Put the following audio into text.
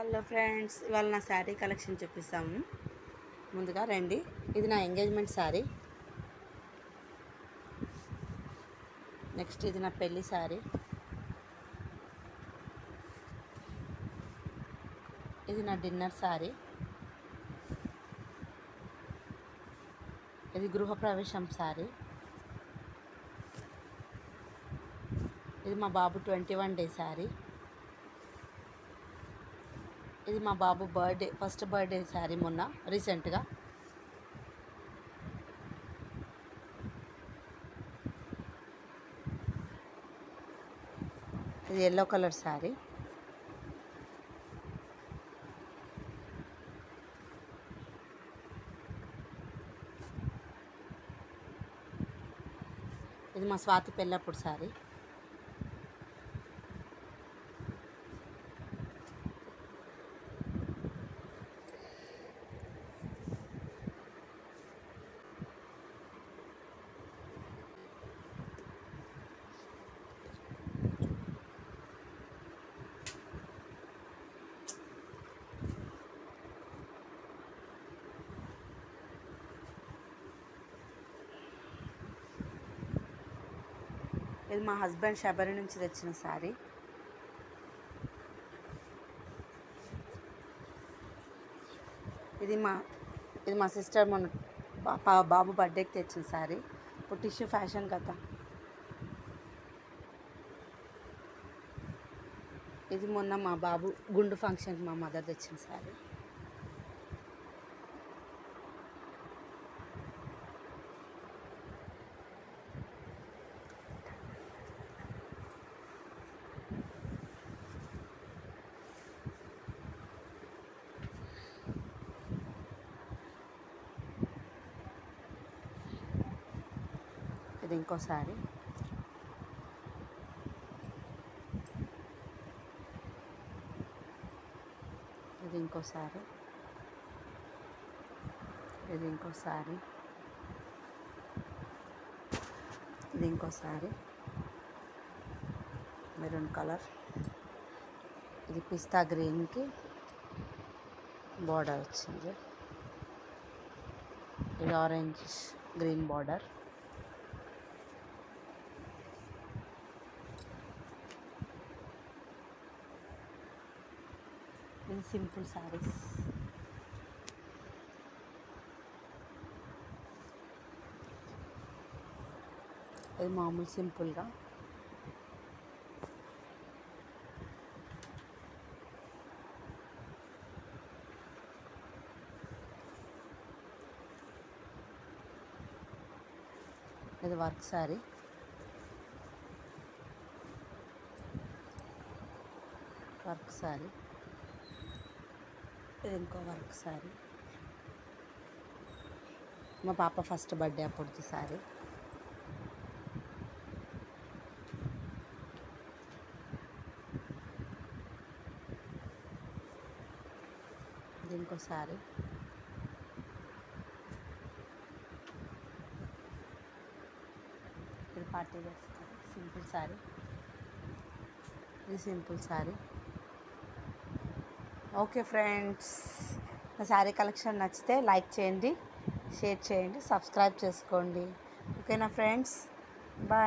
Hello friends ఇవాళ నా sari collection చూపిస్తాము. ముందుగా రండి. ఇది నా ఎంగేజ్మెంట్ శారీ. నెక్స్ట్ ఇది నా పెళ్ళి శారీ. ఇది నా డిన్నర్ శారీ. ఇది గృహప్రవేశం శారీ. ఇది మా బాబు ట్వంటీ వన్ డే శారీ. ఇది మా బాబు బర్త్డే ఫస్ట్ బర్త్డే శారీ మొన్న రీసెంట్గా. ఇది ఎల్లో కలర్ శారీ. ఇది మా స్వాతి పెళ్ళప్పుడు శారీ. ఇది మా హస్బెండ్ శబరి నుంచి తెచ్చిన శారీ. ఇది మా ఇది మా సిస్టర్ మొన్న బాబు బర్త్డేకి తెచ్చిన శారీ. ఇప్పుడు టిష్యూ ఫ్యాషన్ కదా. ఇది మొన్న మా బాబు గుండు ఫంక్షన్కి మా మదర్ తెచ్చిన శారీ. ఇది ఇంకో శారీ ఇది ఇంకో శారీ ఇది ఇంకో శారీ ఇది ఇంకో శారీ మెరూన్ కలర్ ఇది పిస్తా గ్రీన్కి బార్డర్ వచ్చింది ఇది ఆరెంజ్ గ్రీన్ బార్డర్ ఇది సింపుల్ శారీస్ ఇది మామూలు సింపుల్గా ఇది వర్క్ శారీ వర్క్ శారీ ఇది ఇంకో వర్క్ శారీ మా పాప ఫస్ట్ బర్త్డే అప్పుడు శారీ ఇది ఇంకో శారీ ఇది పార్టీ చేస్తారు సింపుల్ శారీ ఇది సింపుల్ శారీ ఓకే ఫ్రెండ్స్. నా శారీ కలెక్షన్ నచ్చితే లైక్ చేయండి షేర్ చేయండి సబ్స్క్రైబ్ చేసుకోండి. ఓకేనా ఫ్రెండ్స్? బాయ్.